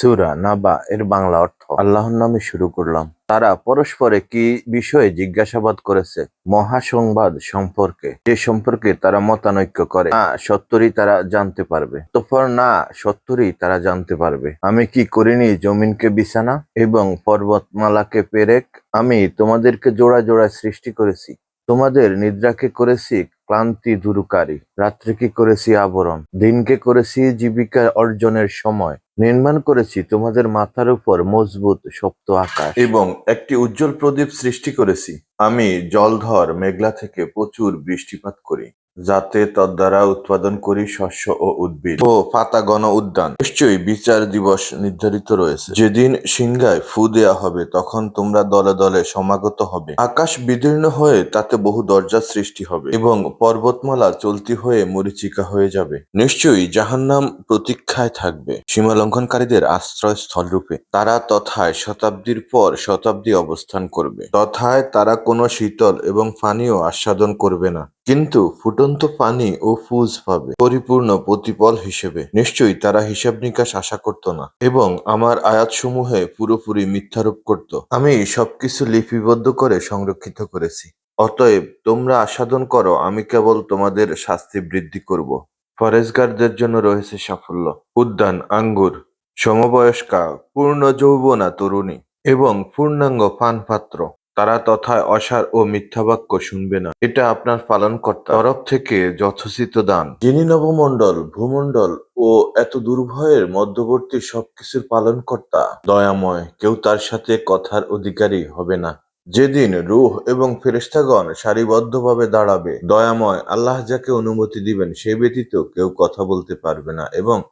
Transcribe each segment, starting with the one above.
সুরা নাবা এর বাংলা অর্থ? আল্লাহর নামে শুরু করলাম। তারা পরস্পরে কি বিষয়ে জিজ্ঞাসাবাদ করেছে? মহাসংবাদ সম্পর্কে। যে সম্পর্কে তারা মতানৈক্য করে, না সত্তরই তারা জানতে পারবে। তখন না সত্তরই তারা জানতে পারবে। আমি কি করিনি জমিনকে বিছানা এবং পর্বতমালাকে পেরেক? আমি তোমাদেরকে জোড়া জোড়া সৃষ্টি করেছি। তোমাদের নিদ্রাকে করেছি ক্লান্তি দূরকারী রাত্রিকে করেছি আবরণ? দিনকে করেছি জীবিকা অর্জনের সময়। নির্মাণ করেছি তোমাদের মাথার উপর মজবুত সপ্ত আকাশ। এবং একটি উজ্জ্বল প্রদীপ সৃষ্টি করেছি। আমি জলধর মেঘলা থেকে প্রচুর বৃষ্টিপাত করি। যাতে তদ্বারা উৎপাদন করি শস্য ও উদ্ভিদ। ও পাতা গণ উদ্যান। নিশ্চয়ই বিচার দিবস নির্ধারিত রয়েছে। যেদিন সিংহায় ফু দেয়া হবে, তখন তোমরা দলে দলে সমাগত হবে। আকাশ বিদীর্ণ হয়ে তাতে বহু দরজা সৃষ্টি হবে এবং পর্বতমালা চলতি হয়ে মরিচিকা হয়ে যাবে। নিশ্চয়ই জাহান্নাম প্রতীক্ষায় থাকবে। সীমা লঙ্ঘনকারীদের আশ্রয়স্থল রূপে তারা তথায় শতাব্দীর পর শতাব্দী অবস্থান করবে। তথায় তারা কোনো শীতল এবং পানীয় আস্বাদন করবে না। কিন্তু ফুটন্ত পানি ও ফুজ পাবে, পরিপূর্ণ প্রতিপল হিসেবে। নিশ্চয়ই তারা হিসাব নিকাশ আশা করত না, এবং আমার আয়াতসমূহে পুরোপুরি মিথ্যারোপ করত। আমি সবকিছু লিপিবদ্ধ করে সংরক্ষিত করেছি। অতএব তোমরা আস্বাদন করো, আমি কেবল তোমাদের শাস্তি বৃদ্ধি করব। ফরেজগারদের জন্য রয়েছে সাফল্য, উদ্যান, আঙ্গুর, সমবয়স্কা পূর্ণ যৌবনা তরুণী, এবং পূর্ণাঙ্গ পানপাত্র। তারা তথায় অসার ও মিথ্যা বাক্য শুনবে না। এটা আপনার পালনকর্তা তরফ থেকে যথোচিত দান। যিনি নবমণ্ডল, ভূমণ্ডল ও এত দুর্ভয়ের মধ্যবর্তী সবকিছুর পালনকর্তা, দয়াময়, কেউ তার সাথে কথার অধিকারী হবে না। যেদিন রুহ এবং ফেরেশতাগণ সারিবদ্ধভাবে দাঁড়াবে, দয়াময় আল্লাহ যাকে অনুমতি দিবেন, সে ব্যতীত কেউ কথা বলতে পারবে না এবং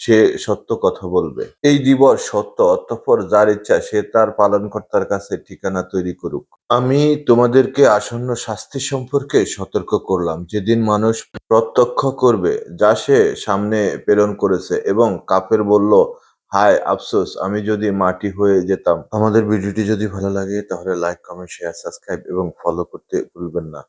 সে সত্য কথা বলবে। এই দিবস সত্য, অতঃপর যার ইচ্ছা সে তার পালনকর্তার কাছে ঠিকানা তৈরি করুক। আমি তোমাদেরকে আসন্ন শাস্তি সম্পর্কে সতর্ক করলাম। যেদিন মানুষ প্রত্যক্ষ করবে, যা সে সামনে প্রেরণ করেছে এবং কাপের বলল, হায় আফসোস, আমি যদি মাটি হয়ে যেতাম। আমাদের ভিডিওটি যদি ভালো লাগে, তাহলে লাইক কমেন্ট শেয়ার সাবস্ক্রাইব এবং ফলো করতে ভুলবেন না।